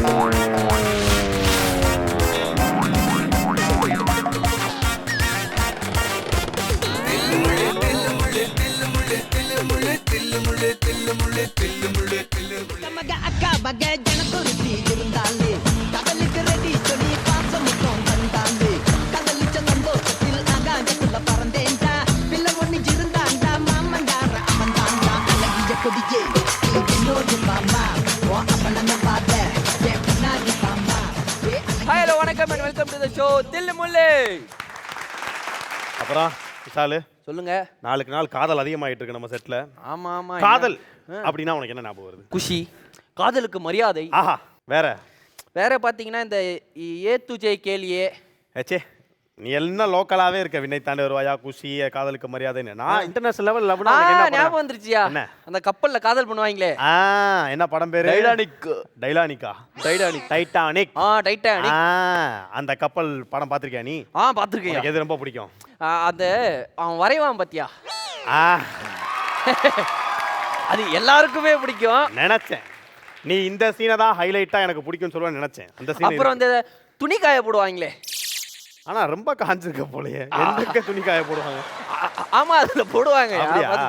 Bye. Vishal சொல்லுங்க. நாளுக்கு நாள் காதல் அதிகமாயிட்டு இருக்கு நம்ம செட்ல ஆமா ஆமா காதல் அப்படின்னா உனக்கு என்ன ஞாபகம் வருது? குஷி. காதலுக்கு மரியாதை. ஆஹா வேற? வேற பாத்தீங்கன்னா இந்த ஏ துஜே கேலியே ஏச்சே. நீ எல்லாம் லோக்கலாவே இருக்க வினை தாண்டி வருவாயா குஷி காதலுக்கு மரியாதைன்னு. நான் இன்டர்நேஷனல் லெவல் லவ்னா என்ன ஞாபகம் வந்துருச்சியா? என்ன? அந்த கப்பல்ல காதல் பண்ணுவாங்களே. ஆ என்ன படம் பேரு? டைட்டானிக். டைலானிக்கா டைட்டானிக். டைட்டானிக். ஆ டைட்டானிக். அந்த கப்பல் படம் பாத்திருக்கியா நீ? ஆ பாத்துருக்கேன் எது ரொம்ப பிடிக்கும்? அந்த அவன் வரைவான் பாத்தியா? அது எல்லாருக்குமே பிடிக்கும். நினைச்சேன். நீ இந்த சீனை தான் ஹைலைட்டா எனக்கு பிடிக்கும்னு சொல்லுவேன் நினைச்சேன். அந்த சீன் அப்புறம் இந்த துணி காய போடுவாங்களே. ஆனா ரொம்ப காஞ்சிருக்க போலயே. எந்த துணி காய போடுவாங்க? ஆமா அதுல போடுவாங்க.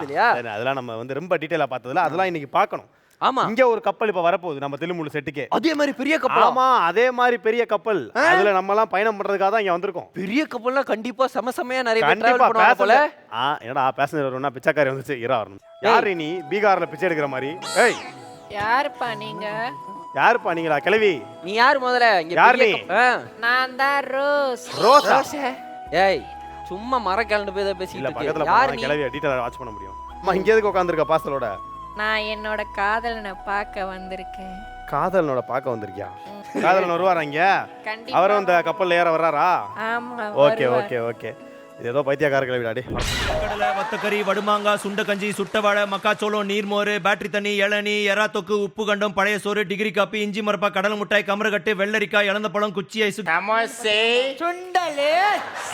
இல்லையா அதெல்லாம் நம்ம வந்து ரொம்ப டீடைலா பார்த்ததுல அதெல்லாம் இன்னைக்கு பார்க்கணும். ஆமா. இங்க ஒரு கப்பல் இப்ப வரப்போகுது நம்ம தில்லுமுள்ளு செட்டுக்கே. அதே மாதிரி பெரிய கப்பல் ஆமா அதே மாதிரி பெரிய கப்பல் அதுல நம்ம எல்லாம் பயணம் பண்றதுக்காக தான் இங்க வந்திருக்கோம். பெரிய கப்பல்னா கண்டிப்பா செம செமையா நிறைய பேர் கண்டிப்பா டிராவல் பண்ணுவாங்க போல. பேசஞ்சர் ஆ என்னடா பேசஞ்சர் வரும்னா பிச்சைக்காரி வந்துச்சு இரா வரணும் யாரு நீ பீகார்ல பிச்சை எடுக்கிற மாதிரி? ஏய். யாருப்பா நீங்க? யாருப்பா நீங்களா? கிளவி நீ யார் முதல்ல? இங்க யார் பெரிய நீ? ஆ. நான் தான் ரோஸ். ரோசா ஏய் சும்மா மர கலந்து போய் தான் இல்ல பேசிட்டு பக்கத்துல இருக்க யார் போனா நீ? கிளவிய டீடைலா வாட்ச் பண்ண முடியும். அம்மா இங்க எதுக்கு உட்காந்துருக்க பாசலோட நான் என்னோட காதலனை பார்க்க வந்திருக்கேன். காதலனோட பார்க்க வந்திருக்கியா? காதலன் வருவாரா இங்க? கண்டிப்பா. அவரும் இந்த கப்பல்ல ஏற வர்றாரா? ஆமா ஓகே வருவார். Okay okay. ஏதோ பைத்தியக்கார கிளவிடாடி கடலை வத்தக்கறி வடுமாங்காய் சுண்டக்கஞ்சி சுட்டவாழை மக்காச்சோளம் நீர்மோர் பேட்டரி தண்ணி இளநீ எறா தொக்கு உப்பு கண்டம் பழைய சோறு டிகிரி காப்பி இஞ்சி மரப்பா கடலை மிட்டாய் கமரகட்டு வெள்ளரிக்காய் இழந்த பழம் குச்சி ஐஸ் சமோசே. சுண்டலே.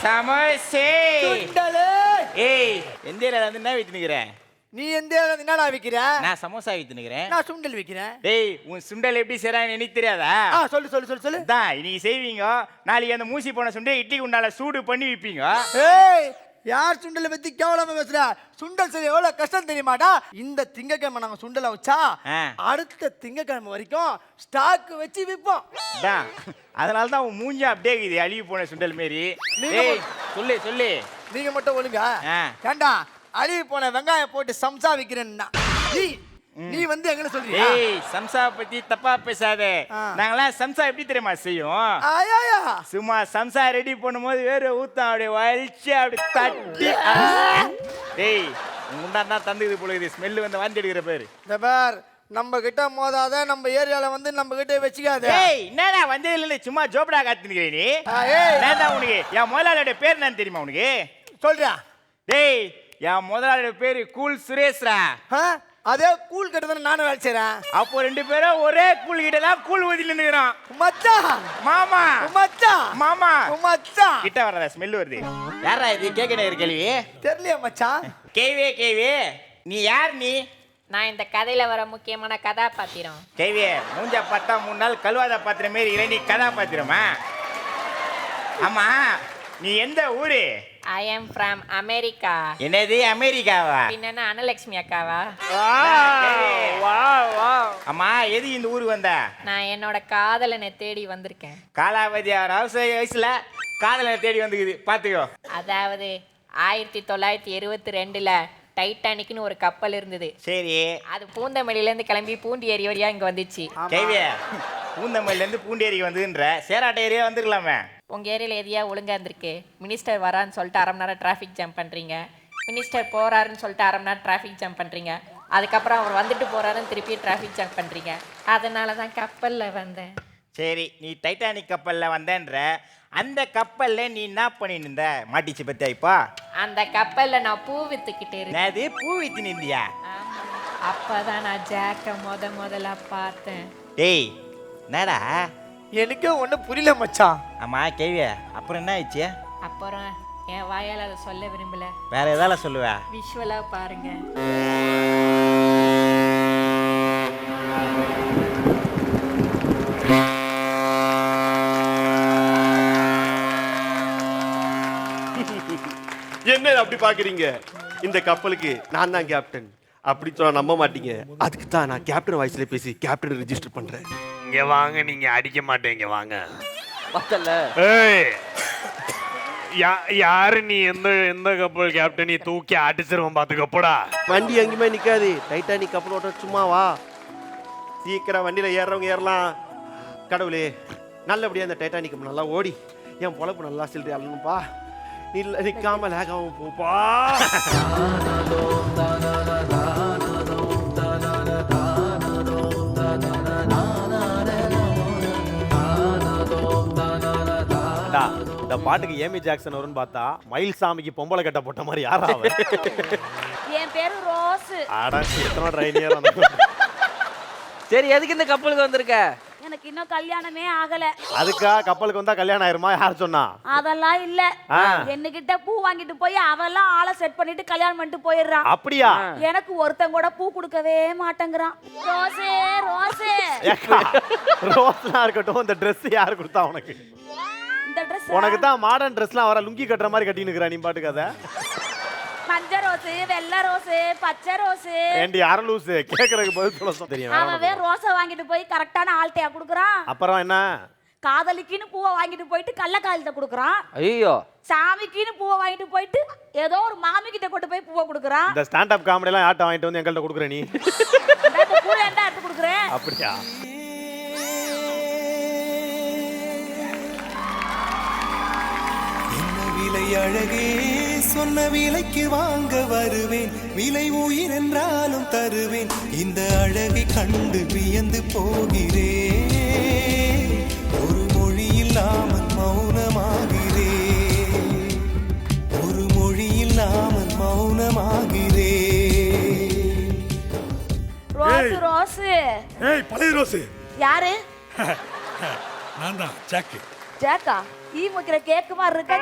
சமோசே. சுண்டலே. ஏய் எந்த வந்து என்ன வித்து நிக்கிறேன்? நீ எந்த என்னடா விக்கிற? நான் சமோசா வித்து நிக்கிறேன் நான் சுண்டல் விக்கிறேன். டேய் உன் சுண்டல் எப்படி செய்றான்னு எனக்கு தெரியாதா? ஆ சொல்லு சொல்லு சொல்லு சொல்லு. அதான் இன்னைக்கு செய்வீங்க. நாளைக்கு அந்த மூசி போன சுண்டை இட்லி குண்டால சூடு பண்ணி விப்பீங்க. ஏய் யார் சுண்டலை பத்தி கேவலமா பேசுற? சுண்டல் செய்ய எவ்வளவு கஷ்டம் தெரியுமாடா? இந்த திங்கக்கிழமை நாங்க சுண்டலை வச்சா. அடுத்த திங்கக்கிழமை வரைக்கும் ஸ்டாக் வச்சு விற்போம் அதான் அதனால தான் உன் மூஞ்சி அப்படியே இருக்குது அழுகி போன சுண்டல் மாரி. சொல்லு சொல்லு. நீங்க மட்டும் ஒழுங்க. ஏண்டா அழுகி போன வெங்காயம் போட்டு சம்சா விக்கிறேன்னா. நீ வந்து எங்களை சொல்றியா? ஏய் சம்சா பத்தி தப்பா பேசாத. ஆ. நாங்களாம் சம்சா எப்படி தெரியுமா செய்யும்? சும்மா சம்சா ரெடி பண்ணும்போது வேற ஊத்தம் அப்படியே வலிச்சு அப்படி தட்டி. டேய் முண்டா தான் தந்துக்குது போல இது ஸ்மெல் வந்து வாந்தி எடுக்கிற பேரு. இந்த பார் நம்ம கிட்ட மோதாத நம்ம ஏரியால வந்து நம்ம கிட்ட வச்சுக்காத. ஏய் என்னடா வந்ததுல இருந்து சும்மா ஜோபடா காத்துனுக்கிறே நீ? ஏய். என்னடா உனக்கு? என் முதலாளியோட பேர் என்னன்னு தெரியுமா உனக்கு? சொல்றியா? டேய் என் முதலாளியோட பேரு கூல் சுரேஷ்ரா. ஆ? அதே கூழ் கட்டுதானே நானும் வேலை செய்றேன். அப்போ ரெண்டு பேரும் ஒரே கூல் கிட்ட தான் கூல் ஊதி நின்னுக்கிறோம் மச்சான் மாமா. மச்சான் மாமா. மச்சான் கிட்ட வர்றதா ஸ்மெல் வருது. யாரா இது? கேட்க கேள்வி? தெரியலையா மச்சான் கேவே கேவே நீ யார் நீ? நான் இந்த கதையில வர முக்கியமான கதாபாத்திரம். கேவிய மூஞ்ச பார்த்தா மூணு நாள் கழுவாத பாத்திரம் மாரி இல்லை நீ கதாபாத்திரமா? ஆமா நீ எந்த ஊரு? ஐ எம் ஃப்ரம் அமெரிக்கா என்னது அமெரிக்காவா? பின்ன அனலட்சுமி அக்காவா? ஆமா எது இந்த ஊருக்கு வந்த? நான் என்னோட காதலனை தேடி வந்திருக்கேன். காலாவதி ஆறு அவசர வயசுல காதலை தேடி வந்துக்குது. பாத்துக்கோ. அதாவது ஆயிரத்தி தொள்ளாயிரத்தி இருபத்தி ரெண்டுல டைட்டானிக்னு ஒரு கப்பல் இருந்தது. சரி. அது பூந்தமல்லியிலேருந்து கிளம்பி பூண்டி ஏரி வழியா இங்க வந்துச்சு. இருந்து பூண்டேரிக்கு வந்ததுன்ற. சேராட்ட ஏரியா வந்துருக்கலாமே. உங்க ஏரியால எதையா ஒழுங்கா இருந்திருக்கு? மினிஸ்டர் வரான்னு சொல்லிட்டு அரை மணி நேரம் டிராஃபிக் ஜாம் பண்றீங்க. மினிஸ்டர் போறாருன்னு சொல்லிட்டு அரை மணி நேரம் டிராஃபிக் ஜாம் பண்றீங்க. அதுக்கப்புறம் அவர் வந்துட்டு போறாருன்னு திருப்பி டிராஃபிக் ஜாம் பண்றீங்க. அதனால தான் கப்பல்ல வந்தேன். சரி நீ டைட்டானிக் கப்பல்ல வந்தேன்ற. அந்த கப்பல்ல நீ என்ன பண்ணிட்டு இருந்த மாட்டிச்சு பத்தியா இப்போ? அந்த கப்பல்ல நான் பூ வித்துக்கிட்டு இருக்கேன். என்னது? பூ வித்து நிந்தியா ஆமா. அப்பதான் நான் ஜாக்க முத முதல்ல பார்த்தேன். டேய் என்னடா? எனக்கே ஒன்றும் புரியல மச்சான். ஆமா கேவிய அப்புறம் என்ன ஆயிடுச்சு? அப்புறம் என் வாயால் அதை சொல்ல விரும்பல. வேற எதால சொல்லுவ? விஷுவலாக பாருங்க. என்ன அப்படி பாக்குறீங்க இந்த கப்பலுக்கு நான் தான் கேப்டன் அப்படி சொன்னா நம்ப மாட்டீங்க. அதுக்கு தான் நான் கேப்டன் வாய்ஸ்ல பேசி கேப்டன் ரெஜிஸ்டர் பண்றேன். இங்க வாங்க நீங்க அடிக்க மாட்டீங்க வாங்க. பார்த்தல ஏய் யா- யாரு நீ? எந்த எந்த கப்பல் கேப்டன் நீ தூக்கி அடிச்சிருவோம் பாத்துக்கப்படா. வண்டி எங்கேயுமே நிக்காது. டைட்டானிக் கப்பல் ஓட்ட சும்மா வா. சீக்கிரம் வண்டியில ஏறுறவங்க ஏறலாம். கடவுளே நல்லபடியா இந்த டைட்டானிக் நல்லா ஓடி என் பொழப்பு நல்லா சில்லறை அழணும்பா இல்ல நிக்காம லேகாவும் போப்பா இந்த பாட்டுக்கு ஏமி ஜாக்சன் வரும்னு பார்த்தா மயில் சாமிக்கு பொம்பளை கட்ட போட்ட மாதிரி யாரா அவன்? என் பேரு ரோஸ். அடா எத்தனை ட்ரைனியர் சரி எதுக்கு இந்த கப்பலுக்கு வந்திருக்க? எனக்கு இன்னும் கல்யாணமே ஆகல. அதுக்கா கப்பலுக்கு வந்தா கல்யாணம் ஆயிருமா? யார் சொன்னா? அதெல்லாம் இல்ல. என்னகிட்ட பூ வாங்கிட்டு போய் அவெல்லாம் ஆளை செட் பண்ணிட்டு கல்யாணம் பண்ணிட்டு போயிடுறான். அப்படியா? எனக்கு ஒருத்தன் கூட பூ கொடுக்கவே மாட்டேங்கிறான். ரோஸே ரோஸே. ரோஸ்லாம் இருக்கட்டும் இந்த Dress யார் கொடுத்தா உனக்கு? ட்ரெஸ் உனக்கு தான் மாடர்ன் ட்ரெஸ்லாம் வர லுங்கி கட்டுற மாதிரி கட்டின்னு இருக்கிற நீ பாட்டுக்கு அதை? மஞ்சள் ரோஸு வெள்ளை ரோஸு பச்சை ரோஸு. ஏண்டி அரலூசு கேட்கறதுக்கு பதில் சொல்ல சொல். தெரியும் வேற அவன் ரோஸை வாங்கிட்டு போய் கரெக்டான ஆள்கிட்டயா கொடுக்குறான். அப்புறம் என்ன? காதலிக்குன்னு பூவை வாங்கிட்டு போயிட்டு கள்ளக்காலிட்ட கொடுக்குறான். ஐயோ. சாமிக்குன்னு பூவை வாங்கிட்டு போயிட்டு ஏதோ ஒரு மாமி கிட்ட கொண்டு போய் பூவை கொடுக்குறான். இந்த ஸ்டாண்ட் அப் காமெடி எல்லாம் ஆட்டம் வாங்கிட்டு வந்து எங்கள்கிட்ட கொடுக்குற நீ? பூவை என்ன எடுத்து கொடுக்குறேன். அப்படியா? விலை அழகே சொன்ன விலைக்கு வாங்க வருவேன். விலை உயிர் என்றாலும் தருவேன். இந்த அழகை கண்டு வியந்து போகிறேன். ஒரு மொழி இல்லாமல் மௌனமாகிறேன். ஒரு மொழி இல்லாமல் மௌனமாகிறேன். ரோஸ் ரோஸ் ஏய் பழைய ரோஸு யாரு? நான் தான் ஜாக்கு. ஜாக்கா? ஈ முக்கிற கேக்கு மாதிரி இருக்க?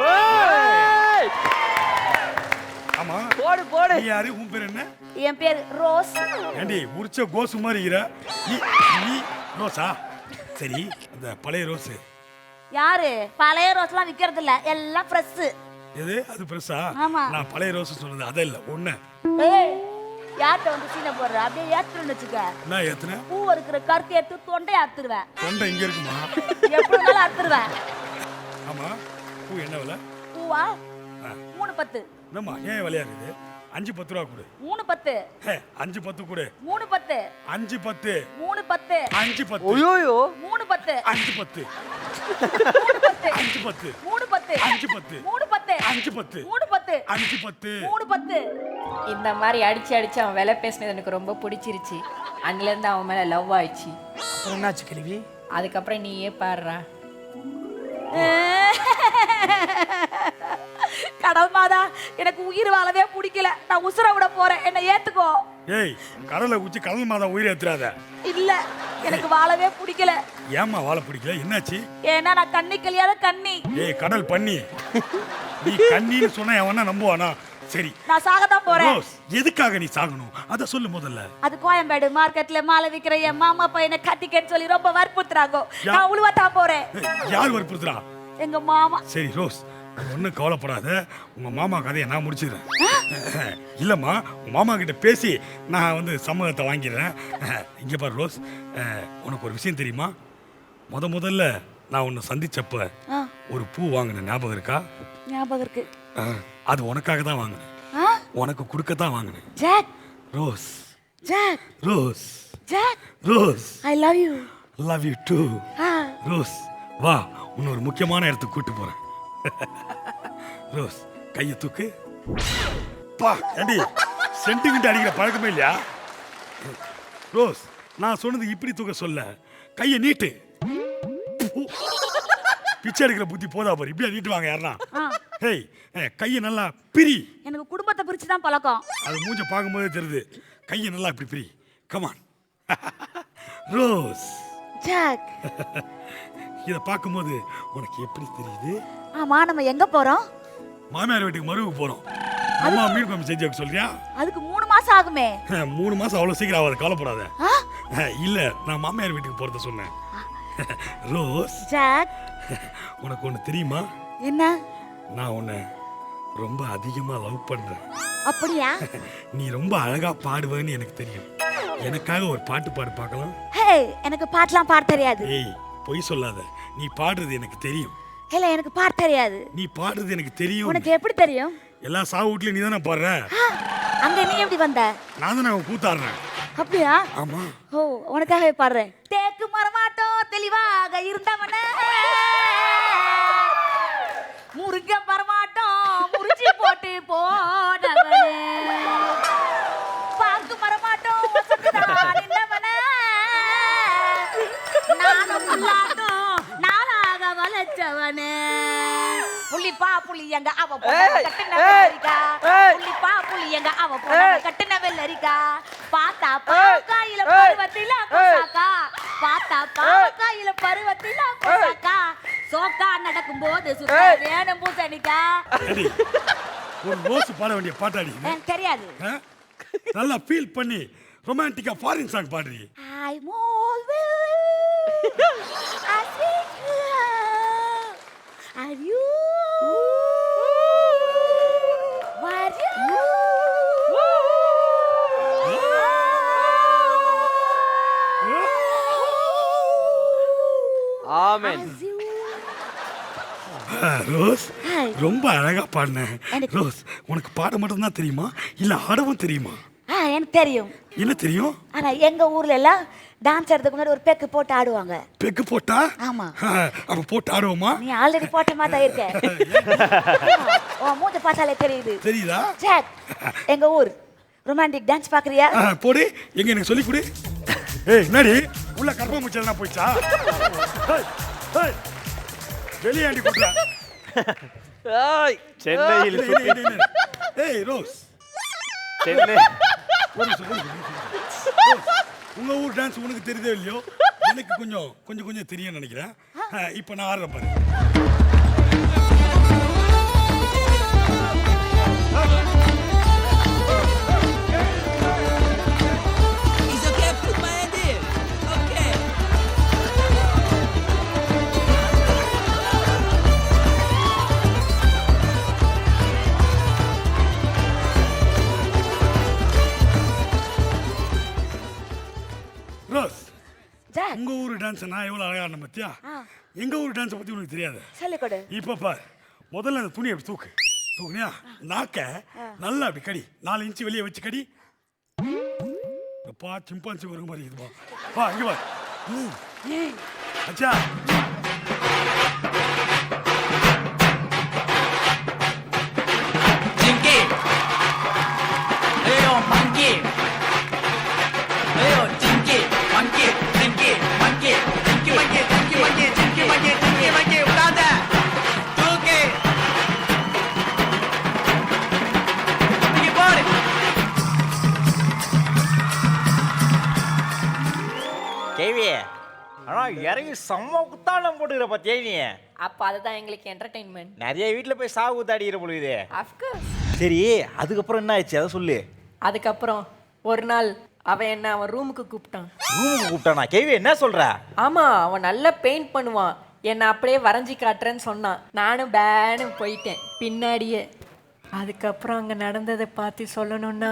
ஆமா. போடு போடு. நீ யாரு? உன் பேர் என்ன? என் பேர் ரோஸ். ஏண்டி உரிச்ச கோசு மாதிரி இருக்கிற நீ நீ ரோஸா? சரி அந்த பழைய ரோஸு. யாரு? பழைய ரோஸ்லாம் விக்கிறது இல்ல எல்லாம் ஃப்ரெஷ் எது? அது ஆமா. நான் பழைய ரோஸ் சொன்னது அதை இல்லை ஒண்ணு. ஏய் யார்கிட்ட வந்து சீனை போடுற? அப்படியே ஏத்துறேன்னு வச்சுக்க. நான் ஏத்துனேன் பூ இருக்கிற கருத்து எடுத்து தொண்டையை அறுத்துருவேன் தொண்டை இங்க இருக்குமா? எப்படி அறுத்துருவேன் ஆமா பூ என்ன விலை பூவா மூணு பத்து என்னம்மா ஏன் விலையா இருக்குது அஞ்சு பத்து ரூபா கொடு மூணு பத்து அஞ்சு பத்து கொடு மூணு பத்து அஞ்சு பத்து மூணு பத்து அஞ்சு பத்து ஐயோயோ மூணு பத்து அஞ்சு பத்து அஞ்சு பத்து மூணு பத்து அஞ்சு பத்து மூணு பத்து அஞ்சு பத்து மூணு பத்து அஞ்சு பத்து மூணு பத்து இந்த மாதிரி அடிச்சு அடிச்சு அவன் விலை பேசினது எனக்கு ரொம்ப பிடிச்சிருச்சு அன்னிலேருந்து அவன் மேலே லவ் ஆயிடுச்சு அப்புறம் என்னாச்சு கேள்வி அதுக்கப்புறம் நீயே பாடுறா கடல் மாதா எனக்கு உயிர் வாழவே பிடிக்கல. நான் உசுர விட போறேன். என்ன ஏத்துக்கோ. ஏய் கடலை ஊச்சி கடல் மாதம் உயிரை ஏத்துறாத. இல்ல எனக்கு வாழவே பிடிக்கல. ஏம்மா வாழ பிடிக்கல? என்னாச்சு? ஏன்னா நான் கண்ணி கல்யாத கண்ணி. ஏய் கடல் பண்ணி. நீ கண்ணின்னு சொன்னா எவனா நம்புவானா? சரி. நான் சாகத்தான் போறேன். ரோஸ் எதுக்காக நீ சாகணும்? அத சொல்லு முதல்ல. அது கோயம்பேடு மார்க்கெட்ல மாலை விக்கிற என் மாமா பையனை கட்டிக்கன்னு சொல்லி ரொம்ப வற்புறுத்துறாங்க. நான் உழுவா தான் போறேன் யார் வற்புறுத்துறா? எங்க மாமா. சரி ரோஸ் ஒன்றும் கவலைப்படாத. உங்க மாமா கதையை நான் முடிச்சிடுறேன் இல்லம்மா உங்க மாமா கிட்ட பேசி நான் வந்து சம்மதத்தை வாங்கிடுறேன் இங்க பாரு ரோஸ். உனக்கு ஒரு விஷயம் தெரியுமா? முத முதல்ல நான் உன்னை சந்திச்சப்ப ஒரு பூ வாங்கினேன் ஞாபகம் இருக்கா? ஞாபகம் இருக்கு. அது உனக்காக தான் வாங்கினேன். உனக்கு கொடுக்க தான் வாங்கினேன். Jack. Rose. Jack. Rose. Jack. Rose. I love you love you too Rose வா உன்னை ஒரு முக்கியமான இடத்துக்கு கூட்டு போறேன். ரோஸ் கையை தூக்கு. பா ஏண்டி சென்டிமெண்ட் அடிக்கிற பழக்கமே இல்லையா? ரோஸ் நான் சொன்னது இப்படி தூக்க சொல்ல. கையை நீட்டு. பிச்சை எடுக்கிற புத்தி போதா பாரு. இப்படியா நீட்டு வாங்க யாருன்னா ஹேய் கையை நல்லா பிரி. எனக்கு குடும்பத்தை பிரிச்சு தான் பழக்கம். அது மூஞ்ச பார்க்கும்போதே தெரியுது. கையை நல்லா இப்படி பிரி. Come on rose. ஜாக். இதை பார்க்கும்போது உனக்கு எப்படி தெரியுது? ஆமா நம்ம எங்க போறோம்? மாமியார் வீட்டுக்கு மருவுக்கு போறோம். அம்மா மீன் குழம்பு செஞ்சு வைக்க சொல்றியா? அதுக்கு மூணு மாசம் ஆகுமே. மூணு மாசம் அவ்வளோ சீக்கிரம் ஆகாது கவலைப்படாத. ஆ? இல்ல நான் மாமியார் வீட்டுக்கு போறத சொன்னேன். ரோஸ். ஜாக். உனக்கு ஒன்று தெரியுமா? என்ன? நான் உன்னை ரொம்ப அதிகமா லவ் பண்றேன். அப்படியா? நீ ரொம்ப அழகா பாடுவேன்னு எனக்கு தெரியும். எனக்காக ஒரு பாட்டு பாடு பார்க்கலாம்? ஹே எனக்கு பாட்டெல்லாம் பாட தெரியாது. ஏய் பொய் சொல்லாத. நீ பாடுறது எனக்கு தெரியும். இல்ல எனக்கு பாட தெரியாது. நீ பாடுறது எனக்கு தெரியும். உனக்கு எப்படி தெரியும்? எல்லா சாவு வீட்லயும் நீ தானே பாடுற? அங்க நீ எப்படி வந்த? நான் தானே அவன் கூத்தாடுறேன். அப்படியா? ஆமா. ஓ உனக்காகவே பாடுறேன். தேக்கு மரமாட்டோம் தெளிவாக இருந்தவன முருங்க மரமாட்டோம் முறிஞ்சி போட்டு போனவனே. பாக்கு மரமாட்டோம் வசந்துதான் நானும் வளர்ச்சவனே புள்ளிப்பா புள்ளி எங்க அவ கட்டுன வெள்ளரிக்கா. புள்ளிப்பா புள்ளி எங்க அவ. கட்டுன வெள்ளரிக்கா. பார்த்தா ஏய், பாவக்காயில பருவத்தில. கொசாக்கா. பார்த்தா பாவக்காயில பருவத்தில கொசாக்கா. சோக்கா நடக்கும் போது சுத்த. வேணும் பூசணிக்கா. ஒரு ரோஸ் பாட வேண்டிய பாட்டாடி தெரியாது? நல்லா ஃபீல் பண்ணி ரொமான்டிக்கா ஃபாரின் சாங் பாடுறீ. I'm always You? Were you? ஆமென் ரோஸ். ரொம்ப அழகா பாடின ரோஸ் உனக்கு பாட மட்டும் தான் தெரியுமா இல்ல ஆடவும் தெரியுமா எனக்கு தெரியும். என்ன தெரியும்? ஆனா எங்க ஊர்ல எல்லாம் டான்ஸ் ஆடுறதுக்கு முன்னாடி ஒரு பெக்கு போட்டு ஆடுவாங்க. பெக்கு போட்டா? ஆமா. அப்ப போட்டு ஆடுவோமா? நீ ஆல்ரெடி போட்ட மாதிரி தான் இருக்க ஓ மூஞ்ச பார்த்தாலே தெரியுது. தெரியுதா? ஜாக் எங்க ஊர் ரொமான்டிக் டான்ஸ் பாக்குறியா போடு. எங்க எனக்கு சொல்லி கொடு. ஏய் என்னடி? உள்ள கற்ப முச்சல்னா போயிச்சா வெளியாண்டி கொடுறா ஏய், சென்னையில். ஏய் ரோஸ். சென்னை ஒரு நிமிஷம், ஒரு நிமிஷம், ஒரு நிமிஷம். உங்க ஊர் டான்ஸ் உனக்கு தெரியுதோ இல்லையோ? எனக்கு கொஞ்சம் கொஞ்சம் கொஞ்சம் தெரியும்னு நினைக்கிறேன். ஆ, இப்போ நான் ஆடுறேன் பாரு. டான்ஸ் நான் எவ்வளவு அழகா ஆடினேன் பத்தியா? ஆ. எங்க ஊர் டான்ஸை பத்தி உனக்கு தெரியாது. இப்ப பாரு. முதல்ல அந்த துணியை அப்படி தூக்கு. தூக்குனியா? நாக்க நல்லா அப்படி கடி. நாலு இன்ச்சு வெளியே வச்சு கடி. பா சிம்பான்சி ஒரு மாதிரி இதுவா வா இங்க ம். அச்சா செம்ம குத்தாலம் போட்டுக்கிற பத்தியா நீ அப்போ அதுதான் எங்களுக்கு என்டர்டெயின்மெண்ட் நிறைய வீட்டுல போய் சாவு குத்தாடிக்கிற பொழுது. அஃப்கோர்ஸ் சரி அதுக்கப்புறம் என்ன ஆச்சு அதை சொல்லு. அதுக்கப்புறம் ஒரு நாள் அவன் என்ன அவன் ரூமுக்கு கூப்பிட்டான். ரூமுக்கு கூப்பிட்டானா? கேவி என்ன சொல்ற? ஆமா அவன் நல்லா பெயிண்ட் பண்ணுவான். என்னை அப்படியே வரைஞ்சி காட்டுறேன்னு சொன்னான். நானும் பேனு போயிட்டேன். பின்னாடியே. அதுக்கப்புறம் அங்க நடந்ததை பார்த்து சொல்லணும்னா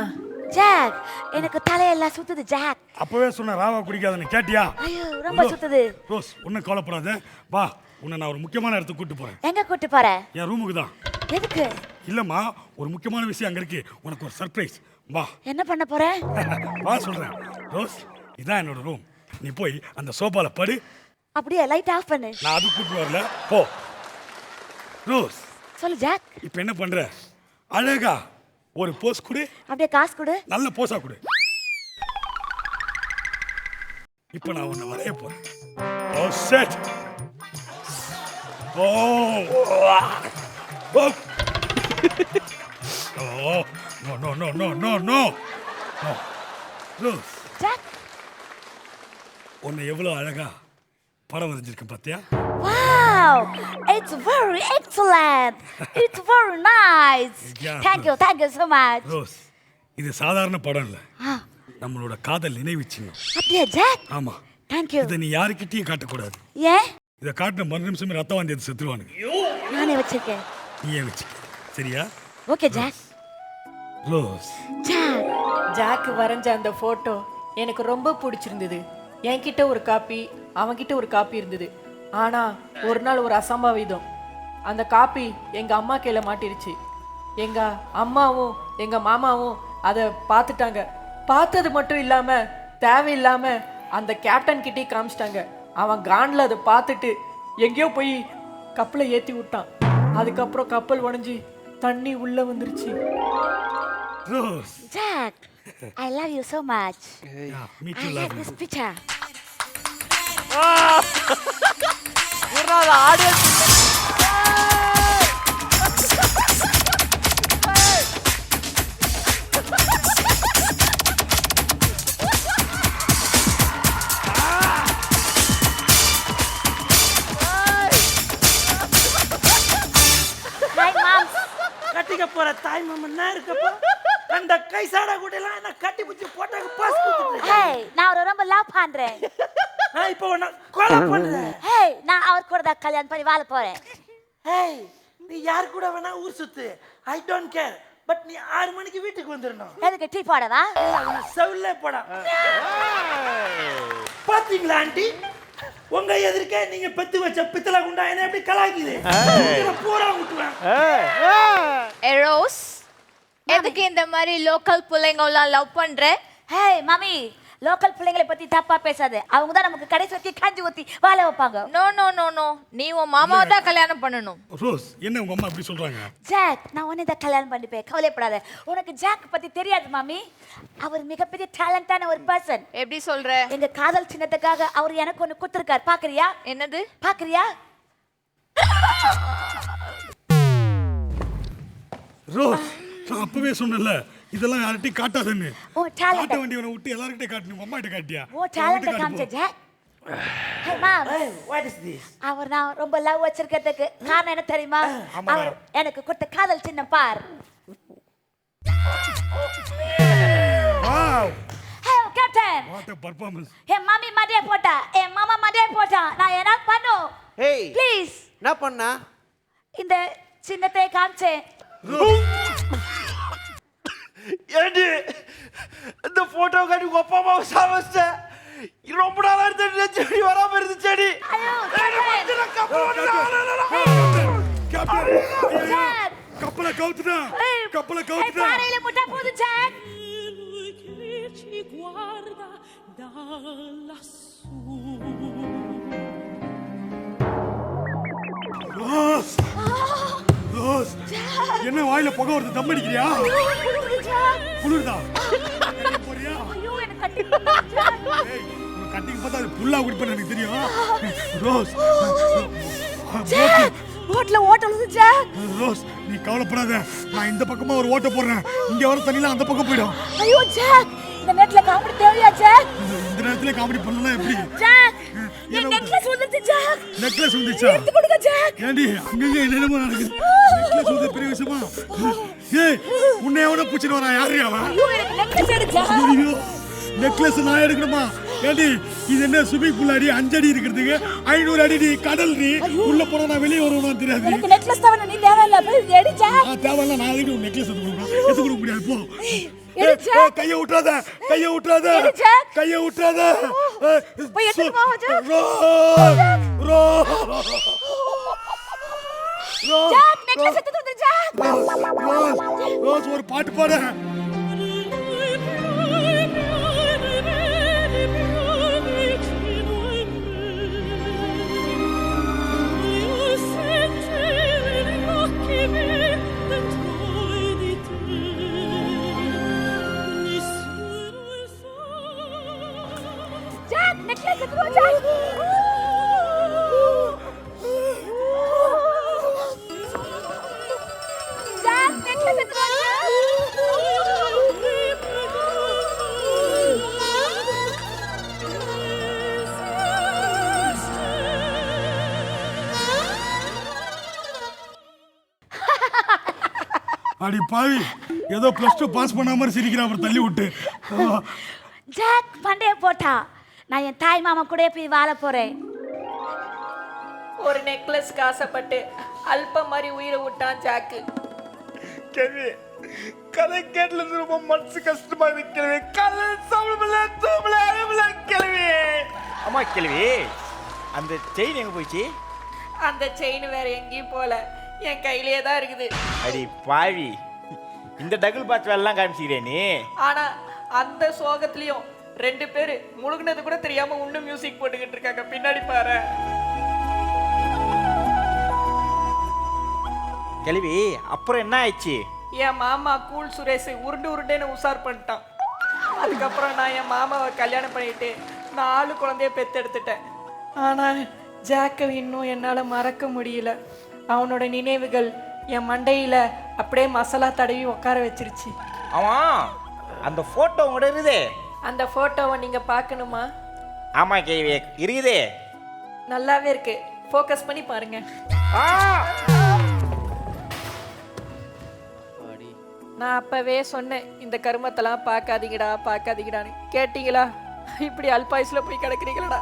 ஜாக் எனக்கு தலையெல்லாம் சுத்துது ஜாக் அப்பவே சொன்ன ராவா குடிக்காதன்னு. கேட்டியா? ஐயோ ரொம்ப சுத்துது. ரோஸ் ஒன்றும் கவலைப்படாத. வா உன்னை நான் ஒரு முக்கியமான இடத்துக்கு கூட்டு போறேன். எங்க கூட்டு போற? என் ரூமுக்கு தான். எதுக்கு? இல்லம்மா ஒரு முக்கியமான விஷயம் அங்க இருக்கு. உனக்கு ஒரு சர்ப்ரைஸ் வா. என்ன பண்ண போற? வா சொல்றேன். ரோஸ் இதான் என்னோட ரூம் நீ போய் அந்த சோபால படு. அப்படியே லைட் ஆஃப் பண்ணு. நான் அது கூட்டு வரல போ. ரோஸ். சொல்லு ஜாக் இப்போ என்ன பண்ற? அழகா. ஒரு போஸ் கொடு. அப்படியே காசு கொடு. நல்ல போஸா கொடு. இப்போ நான் உன்னை வரைய போறேன். ஓ செட் ஓ. ஓ. ஓ. No no no no no no Jack உன்னை எவ்வளோ அழகா படம் வரைஞ்சிருக்கேன் பார்த்தியா Wow, it's very excellent. It's very nice. Yeah. Thank you, thank you so much. Rose இது சாதாரண படம் இல்லை. ஆ, நம்மளோட காதல் நினைவு சின்னம். அப்படியே ஜாக் ஆமா. Thank you. இதை நீ யாருக்கிட்டையும் காட்டக்கூடாது. ஏன்? இதை காட்டின மறு நிமிஷமே ரத்தம் வாந்தி எடுத்து செத்துருவானுங்க. நானே வச்சிருக்கேன். நீயே வச்சு சரியா? Okay Jack Rose Jack Jack வரைஞ்ச அந்த ஃபோட்டோ எனக்கு ரொம்ப பிடிச்சிருந்தது. என்கிட்ட ஒரு காப்பி அவன்கிட்ட ஒரு காப்பி இருந்தது. ஆனா ஒரு நாள் ஒரு அசம்பாவிதம். அந்த காப்பி எங்க அம்மா கையில மாட்டிருச்சு. எங்க அம்மாவும் எங்க மாமாவும் அதை பார்த்துட்டாங்க. பார்த்தது மட்டும் இல்லாம தேவையில்லாம அந்த கேப்டன் கிட்டே காமிச்சிட்டாங்க. அவன் கான்ல அதை பார்த்துட்டு எங்கேயோ போய் கப்பலை ஏத்தி விட்டான். அதுக்கப்புறம் கப்பல் உடைஞ்சு தண்ணி உள்ள வந்துருச்சு. Rose Jack I love you so much. Me I too like love this picture. Hi கட்டிக்க போற தாய் மாமன் இருக்கப்போ அந்த கை சாடா கூட எல்லாம் என்ன கட்டி பிடிச்சி போட்டாங்க பாஸ் நான் அவரை ரொம்ப லவ் பண்றேன். கொலை hey நான் அவர் கூட தான் கல்யாணம் பண்ணி வாழ போறேன். ஹேய் நீ யார் கூட வேணா ஊர் சுத்து. ஐ டோன்ட் கேர் பட் நீ ஆறு மணிக்கு வீட்டுக்கு வந்துடணும் எதுக்கு டீ போடவா? செவில்ல போடா. பாத்தீங்களா ஆண்டி? உங்க எதிர்க்க நீங்க பெத்து வச்ச பித்தளை குண்டா என்ன எப்படி கலாய்க்குது? இதுல பூரா விட்டுவேன் ரோஸ் எதுக்கு இந்த மாதிரி லோக்கல் பிள்ளைங்களாம் லவ் பண்ற? hey மம்மி லோக்கல் பிள்ளைங்களை பத்தி தப்பா பேசாத. அவங்க தான் நமக்கு கடைசி வரைக்கும் காஞ்சி ஊத்தி வாழ வைப்பாங்க. நோ நோ நோ நோ நீ உன் மாமாவை தான் கல்யாணம் பண்ணணும். ரோஸ் என்ன உங்க அம்மா இப்படி சொல்றாங்க? ஜாக் நான் உன்னை தான் கல்யாணம் பண்ணிப்பேன் கவலைப்படாத. உனக்கு ஜாக் பத்தி தெரியாது மாமி. அவர் மிகப்பெரிய டேலண்டான ஒரு பர்சன் எப்படி சொல்ற? எங்க காதல் சின்னத்துக்காக அவர் எனக்கு ஒண்ணு கொடுத்துருக்காரு. பாக்குறியா? என்னது? பாக்குறியா? ரோஸ் நான் அப்பவே சொன்னேன்ல. இதெல்லாம் யார்கிட்டயும் காட்டாதன்னு ஓ காட்ட டேலண்ட் வேண்டியவனை விட்டு எல்லார்கிட்டயும் காட்டணும் உங்க அம்மா கிட்ட காட்டியா? ஓ டேலண்ட் காமிச்ச hey mom. What is this அவர் நான் ரொம்ப லவ் வச்சிருக்கிறதுக்கு. காரணம் என்ன தெரியுமா? அவர் எனக்கு கொடுத்த காதல் சின்னம் பார். Wow hey captain what a performance N mummy மடியே போட்டா. என் மாமா மடியே போட்டா. நான் என்ன பண்ணும்? ஹேய். ப்ளீஸ் என்ன பண்ணா? இந்த சின்னத்தை காமிச்சேன். ஏண்டி இந்த போட்டோ காட்டி உங்க அப்பா அம்மாவை சாமச்சிட்ட ரொம்ப நாளா இருந்த செடி வராம இருந்துச்சு செடி ஐயோ கேப்டன் கேப்டன் ஜாக் கப்பலை கவுத்துட்டான் ஏய், கப்பலை ஏய், கவுத்துட்டான் பாறையில முட்டா போது ஜாக் ரோஸ் ரோஸ் என்ன வாயில புகை வருது? தம் அடிக்கிறியா? குளிர்தா? போறியா? கட்டிங் பார்த்தா அது புல்லா குடிப்பேன்னு எனக்கு தெரியும். ரோஸ் ஓட்டல ஓட்டலுது ஜாக் ரோஸ் நீ கவலைப்படாத. நான் இந்த பக்கமா ஒரு ஓட்ட போடுறேன். இங்க வர தண்ணிலாம் அந்த பக்கம் போயிடும். ஐயோ ஜாக் இந்த நெட்ல காமெடி தேவையா ஜாக் இந்த நேரத்துல காமெடி பண்ணலாம் எப்படி? ஜாக் என் நெக்லஸ் வந்துச்சு ஜாக்? நெக்லஸ் வந்துச்சா? எடுத்து கொடுங்க ஜாக். ஏண்டி அங்கங்க என்னென்னமோ நடக்குது. நெக்லஸ் வந்து பெரிய விஷயமா? ஏய் உன்னை எவன பூச்சிட்டு வரா யாரு அவன்? ஐயோ எனக்கு நெக்லஸ் ஐயோ நான் எடுக்கணுமா? ஏண்டி இது என்ன ஸ்விமிங் பூல் அடி? அஞ்சடி இருக்கிறதுக்கு ஐநூறு அடி நீ கடல் நீ. உள்ள போனா நான் வெளியே வருவேன் தெரியாது. எனக்கு நெக்லஸ் தவணை நீ தேவையில்ல போய் எடு ஜாக். நான் தேவையில்ல நான் எதுக்கு உன் நெக்லஸ் எடுத்து கொடுக்கணும்? எடுத்து கொடுக்க முடியாது போ. கையை விட்டுறாத கையை விட்டுறாத. கையை விட்டுறாத போய் எடுத்துட்டு போ, ஜாக். ஜாக் நெக்லஸ் எடுத்து வந்து ஜாக் ரோஸ் ரோஸ் ஒரு பாட்டு பாடு அடி பாவி ஏதோ பிளஸ் டூ பாஸ் பண்ண மாதிரி சிரிக்கிறான் அப்புறம் தள்ளி விட்டு. ஜாக் பண்டைய போட்டா. நான் என் தாய் மாமா கூட போய் வாழ போறேன். ஒரு நெக்லஸ்க்கு ஆசைப்பட்டு அல்ப மாதிரி உயிரை விட்டான் ஜாக்கு. கேள்வி கதை கேட்டல ரொம்ப மனசு கஷ்டமா இருக்கு கேள்வி. கதை சாப்பிடல தூங்கல அழுவல கேள்வி. அம்மா கேள்வி அந்த செயின் எங்க போயிடுச்சு அந்த செயின் வேற எங்கேயும் போல. என் கையிலேயே தான் இருக்குது. அடி பாவி. இந்த டகுல் பாத் வேலைலாம் காமிச்சிக்கிறே நீ? ஆனா அந்த சோகத்திலயும் ரெண்டு பேரு முழுகுனது கூட தெரியாம இன்னும் மியூசிக் போட்டுக்கிட்டு இருக்காங்க. பின்னாடி பாரு. கேள்வி அப்புறம் என்ன ஆயிடுச்சு? என் மாமா கூல் சுரேஷ் உருண்டு உருண்டேன்னு உசார் பண்ணிட்டான். அதுக்கப்புறம் நான் என் மாமாவை கல்யாணம் பண்ணிட்டு நாலு குழந்தைய பெத்தெடுத்துட்டேன். ஆனா ஜாக்கை இன்னும் என்னால் மறக்க முடியல. அவனோட நினைவுகள் என் மண்டையில அப்படியே மசாலா தடவி உட்கார வச்சிருச்சு. அவன் அந்த போட்டோ உங்கள்கிட்ட இருக்குதே. அந்த ஃபோட்டோவை நீங்க பார்க்கணுமா? ஆமா கேள்வி இருக்குதே. நல்லாவே இருக்கு. ஃபோக்கஸ் பண்ணி பாருங்க. நான் அப்பவே சொன்னேன் இந்த கருமத்தெல்லாம் பார்க்காதீங்கடா பார்க்காதீங்கடான்னு. கேட்டீங்களா? இப்படி அல்பாயுஸ்ல போய் கிடக்குறீங்களடா.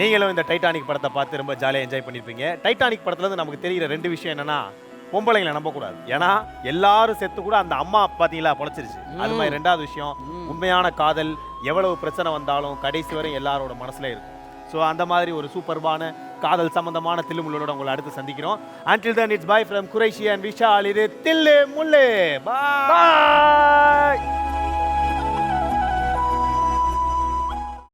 நீங்களும் இந்த டைட்டானிக் படத்தை பார்த்து ரொம்ப ஜாலியாக என்ஜாய் பண்ணியிருப்பீங்க டைட்டானிக் படத்துலேருந்து நமக்கு தெரிகிற ரெண்டு விஷயம் என்னன்னா பொம்பளைங்களை நம்பக்கூடாது. ஏன்னா எல்லாரும் செத்து கூட அந்த அம்மா பார்த்தீங்களா பொழைச்சிருச்சு. அது மாதிரி ரெண்டாவது விஷயம் உண்மையான காதல் எவ்வளவு பிரச்சனை வந்தாலும் கடைசி வரை எல்லாரோட மனசுல இருக்கும். ஸோ அந்த மாதிரி ஒரு சூப்பர்பான காதல் சம்பந்தமான தில்லுமுள்ளோட உங்களை அடுத்து சந்திக்கிறோம். Until then it's bye from Qureshi and Vishal இது தில்லு முல்லு பாய்